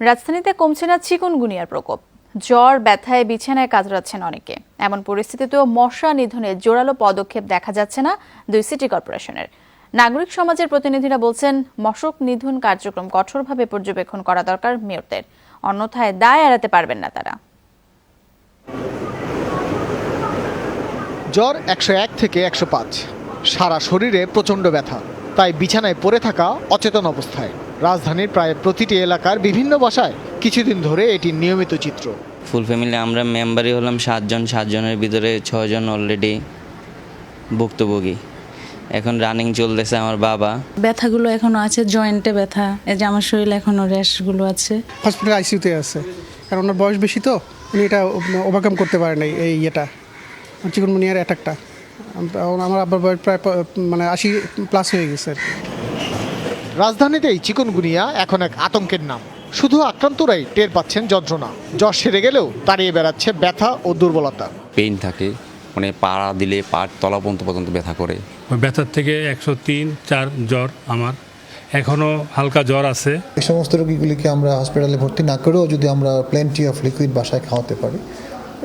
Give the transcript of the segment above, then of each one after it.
রাজধানীতে কমছে না চিকুনগুনিয়ার প্রকোপ। জ্বর, ব্যথায়, বিছানায় কাতরাচ্ছেন অনেকে। এমন পরিস্থিতিতেও মশা নিধনে জোরালো পদক্ষেপ দেখা যাচ্ছে না দুই সিটি কর্পোরেশনের। নাগরিক সমাজের প্রতিনিধিরা বলছেন, মশক নিধন কার্যক্রম কঠোরভাবে পর্যবেক্ষণ করা দরকার মেয়রদের। অন্যথায় দায় এড়াতে পারবেন না তারা। জ্বর একশো এক থেকে একশো পাঁচ। সারা শরীরে প্রচণ্ড ব্যথা। তাই বিছানায় পড়ে থাকা অচেতন অবস্থায়। রাজধানীর প্রায় প্রতিটি এলাকার বিভিন্ন বাসায় কিছুদিন ধরে এটি নিয়মিত চিত্র। ফুল ফ্যামিলি আমরা মেম্বারই হলাম সাতজন সাতজনের ভিতরে ছয়জন অলরেডি ভুক্তভোগী। এখন রানিং চলতেছে আমার বাবা। ব্যথাগুলো এখনও আছে জয়েন্টে ব্যথা এই যে আমার শরীরে এখনও র্যাশগুলো আছে। হসপিটাল আইসিইউতে আছে। কারণ ওনার বয়স বেশি তো উনি এটা ওভারকাম করতে পারে নাই এই ইয়েটা। চিকনমুনিয়ার অ্যাটাকটা আমার আব্বার বয়স প্রায় মানে আশি প্লাস হয়ে গেছে আর কি। রাজধানীতেই চিকনগুনিয়া এখন এক আতঙ্কের নাম। শুধু আক্রান্তরাই টের পাচ্ছেন যন্ত্রণা। জ্বর সেরে গেলেও তাড়িয়ে বেড়াচ্ছে ব্যথা ও দুর্বলতা। পেইন থাকে মানে পাড়া দিলে পাট তলা পর্যন্ত পর্যন্ত ব্যথা করে। ব্যথার থেকে একশো তিন চার জ্বর আমার। এখনও হালকা জ্বর আছে। এই সমস্ত রোগীগুলিকে আমরা হসপিটালে ভর্তি না করেও যদি আমরা প্লেন্টি অফ লিকুইড বাসায় খাওয়াতে পারি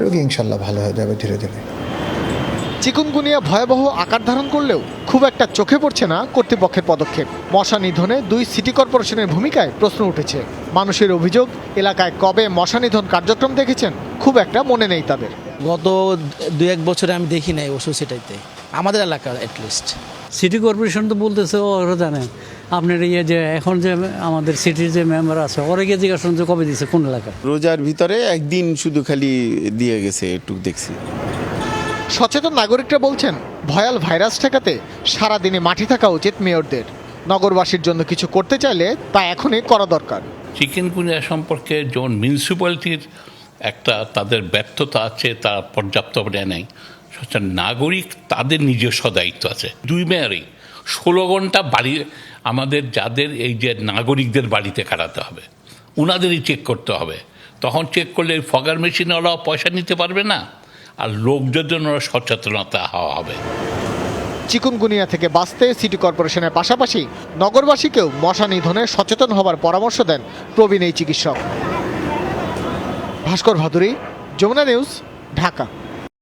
রোগী ইনশাল্লাহ ভালো হয়ে যাবে ধীরে ধীরে। চিকুনগুনিয়া ভয়াবহ আকার ধারণ করলেও খুব একটা চোখে পড়ছে না কর্তৃপক্ষের পদক্ষেপ। মশা নিধনে দুই সিটি কর্পোরেশনের ভূমিকায় প্রশ্ন উঠেছে। মানুষের অভিযোগ এলাকায় কবে মশা নিধন কার্যক্রম দেখেছেন খুব একটা মনে নেই তাদের। গত দু এক বছরে আমি দেখি নাই ওষুধ সেটাইতে আমাদের এলাকার অ্যাটলিস্ট সিটি কর্পোরেশন তো বলতেছে ও ওরা জানেন আপনার ইয়ে যে এখন যে আমাদের সিটির যে মেম্বার আছে ওরা গিয়ে জিজ্ঞাসা যে কবে দিচ্ছে কোন এলাকায়? রোজার ভিতরে একদিন শুধু খালি দিয়ে গেছে একটু দেখছি। সচেতন নাগরিকরা বলছেন, ভয়াল ভাইরাস ঠেকাতে সারাদিনে মাঠে থাকা উচিত মেয়রদের। নগরবাসীর জন্য কিছু করতে চাইলে তা এখনই করা দরকার। চিকেনগুনিয়া সম্পর্কে যেমন মিউনিসিপ্যালিটির একটা তাদের ব্যর্থতা আছে তারা পর্যাপ্ত নাই। সচেতন নাগরিক তাদের নিজস্ব দায়িত্ব আছে। দুই মেয়ারই ষোলো ঘণ্টা বাড়ি, আমাদের যাদের এই যে নাগরিকদের বাড়িতে কাটাতে হবে ওনাদেরই চেক করতে হবে। তখন চেক করলে ফগার মেশিনওয়ালা পয়সা নিতে পারবে না। আর লোকদের জন্য সচেতনতা হওয়া হবে। চিকুনগুনিয়া থেকে বাঁচতে সিটি কর্পোরেশনের পাশাপাশি নগরবাসীকেও মশা নিধনে সচেতন হবার পরামর্শ দেন প্রবীণ এই চিকিৎসক। ভাস্কর ভাদুরী, যমুনা নিউজ, ঢাকা।